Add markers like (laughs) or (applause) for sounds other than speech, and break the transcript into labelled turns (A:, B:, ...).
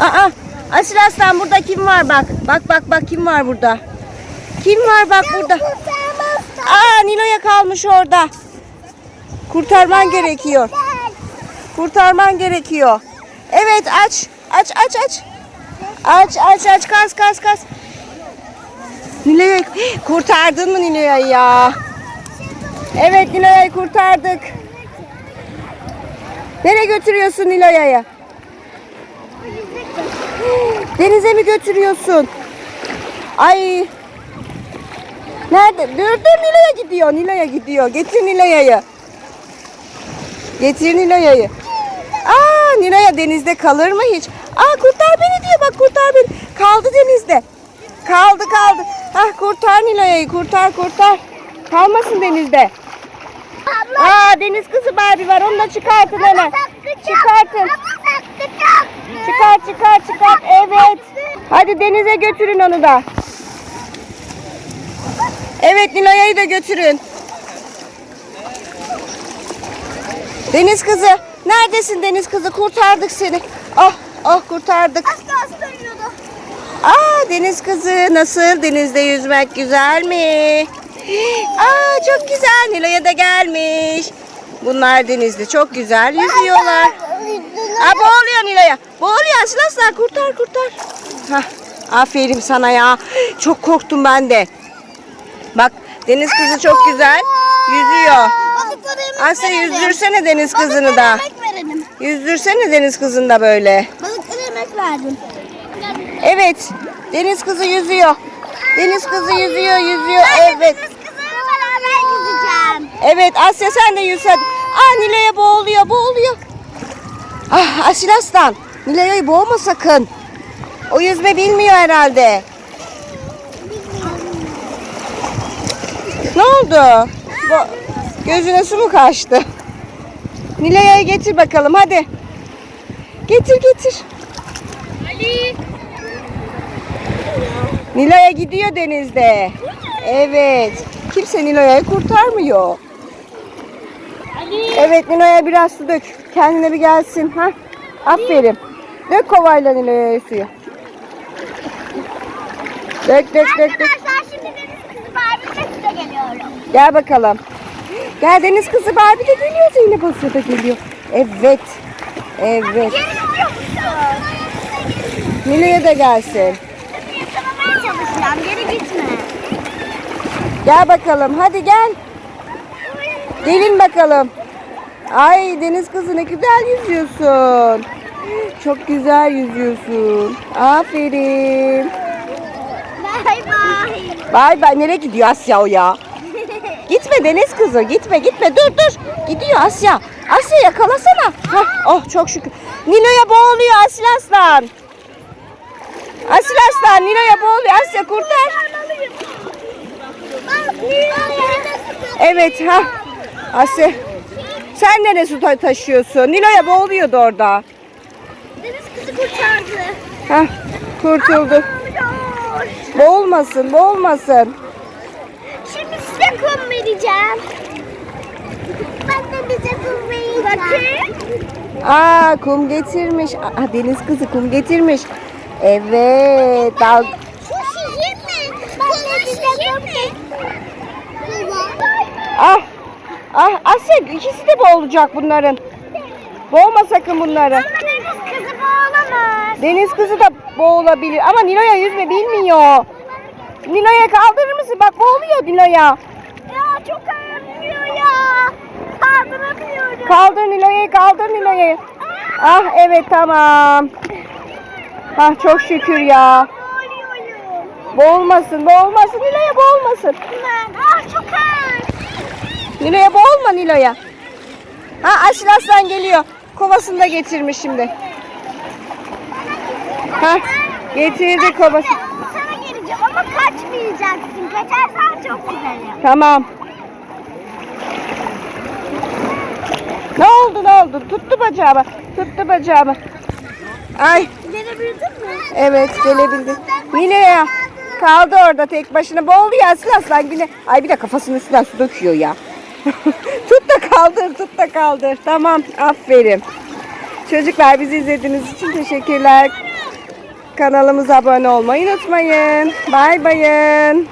A: Aa, Asil Aslan burada kim var bak. Bak bak bak kim var burada. Kim var bak burada. Aa Nilo'ya kalmış orada. Kurtarman gerekiyor. Kurtarman gerekiyor. Evet aç. Aç aç aç. Aç aç aç kas kas kas. Nilo'yu (gasps) kurtardın mı Nilo'yu ya? Evet Nilo'yu kurtardık. Nereye götürüyorsun Nilo'yu? Denize mi götürüyorsun? Ay. Nerede? Dur dur Nilo'ya gidiyor. Nilo'ya gidiyor. Getir Nilo'yu. Getir Nilo'yu. Aa Nilo'ya denizde kalır mı hiç? Aa kurtar beni diyor bak kurtar beni. Kaldı denizde. Kaldı kaldı. Hah kurtar Nilo'yu kurtar kurtar. Kalmasın denizde. Aa deniz kızı Barbie var onu da çıkartın hemen. Çıkartın. Çıkar çıkar çıkar. Evet. Hadi denize götürün onu da. Evet Nilo'yu da götürün. Deniz kızı. Neredesin deniz kızı? Kurtardık seni. Oh oh kurtardık. Aa deniz kızı nasıl? Denizde yüzmek güzel mi? Aa çok güzel. Nilo'ya da gelmiş. Bunlar denizde çok güzel yüzüyorlar. Aa boğuluyor Nilo'ya. Boğuluyor Asil Aslan. Kurtar kurtar. Hah, aferin sana ya. Çok korktum ben de. Bak deniz kızı çok güzel yüzüyor. Asya yüzdürsene deniz kızını da.
B: Yemek verelim.
A: Yüzdürsene deniz kızını da böyle.
B: Balıklara yemek verdim.
A: Evet. Deniz kızı yüzüyor. Deniz kızı yüzüyor, yüzüyor. Evet.
B: Kız kızlarla beraber gideceğim.
A: Evet Asya sen de yüz hadi. Aa Nilo'ya boğuluyor, boğuluyor. Ah Asil Aslan. Nilo'yu boğma sakın. O yüzme bilmiyor herhalde. Ne oldu? Bo- Gözüne su mu kaçtı? Nilo'yu getir bakalım hadi. Getir getir.
B: Ali.
A: Nilo'ya gidiyor denizde. Evet. Kimse Nilo'yu kurtarmıyor. Evet Nilo'ya biraz su dök. Kendine bir gelsin. Ha? Aferin. Dök kovayla Nilo'ya suyu. Dök dök dök dök.
B: Arkadaşlar şimdi deniz kızı Barbie'yle size geliyorum.
A: Gel bakalım. Gel deniz kızı Barbie de geliyor. Zeynep Asya da geliyor. Evet. Evet. Nilo'ya da gelsin.
B: Geri gitme.
A: Gel bakalım. Hadi gel. Gelin bakalım. Ay deniz kızı ne güzel yüzüyorsun. Çok güzel yüzüyorsun. Aferin.
B: Bay bay.
A: Bay bay. Nereye gidiyor Asya o ya? (laughs) Gitme deniz kızı. Gitme gitme. Dur dur. Gidiyor Asya. Asya yakalasana. Hah, oh çok şükür. Nilo'ya boğuluyor Asil Aslan. Asil Aslan Nilo'ya boğuluyor. Asya kurtar. Evet ha. Asya. Sen nereye su ta- taşıyorsun? Nilo'ya boğuluyordu orada.
B: Deniz kızı kurtardı.
A: Hah, kurtuldu.
B: Oluyor.
A: Boğulmasın, boğulmasın.
B: Şimdi size kum vereceğim. Ben de bize kum vereceğim. Bakın.
A: Aa, kum getirmiş. Aa, deniz kızı kum getirmiş. Evet. Dal
B: Şu şişir mi? Ben de bize kum
A: ah, ah, Asya ikisi de boğulacak bunların. Boğma sakın bunları.
B: Ama deniz kızı boğulamaz.
A: Deniz kızı da boğulabilir ama Nilo'ya yüzme bilmiyor. Nilo'ya kaldırır mısın? Bak boğuluyor Nilo'ya.
B: Ya çok ağrıyor ya. Kaldıramıyorum.
A: Kaldır Nilo'yu, kaldır Nilo'yu. Ah evet tamam. Ah çok şükür ya. Boğulmasın, boğulmasın. Nilo'ya boğulmasın.
B: Ah çok ağır.
A: Nilo'ya boğulma Nilo'ya. Ha Asil Aslan geliyor. Kovasını da getirmiş şimdi. Ha getirdi kovası.
B: Sana geleceğim ama kaçmayacaksın. Kaçarsan çok güzelim.
A: Tamam. Ne oldu ne oldu? Tuttu bacağımı. Tuttu bacağımı. Ay
B: Gelebildin mi?
A: evet gelebildi. Nilo'ya kaldı orada tek başına. Boğuluyor Asil Aslan yine. Ay bir de kafasının üstünden su döküyor ya. (laughs) tut da kaldır, tut da kaldır. Tamam, aferin. Çocuklar bizi izlediğiniz için teşekkürler. Kanalımıza abone olmayı unutmayın. Bay bayın.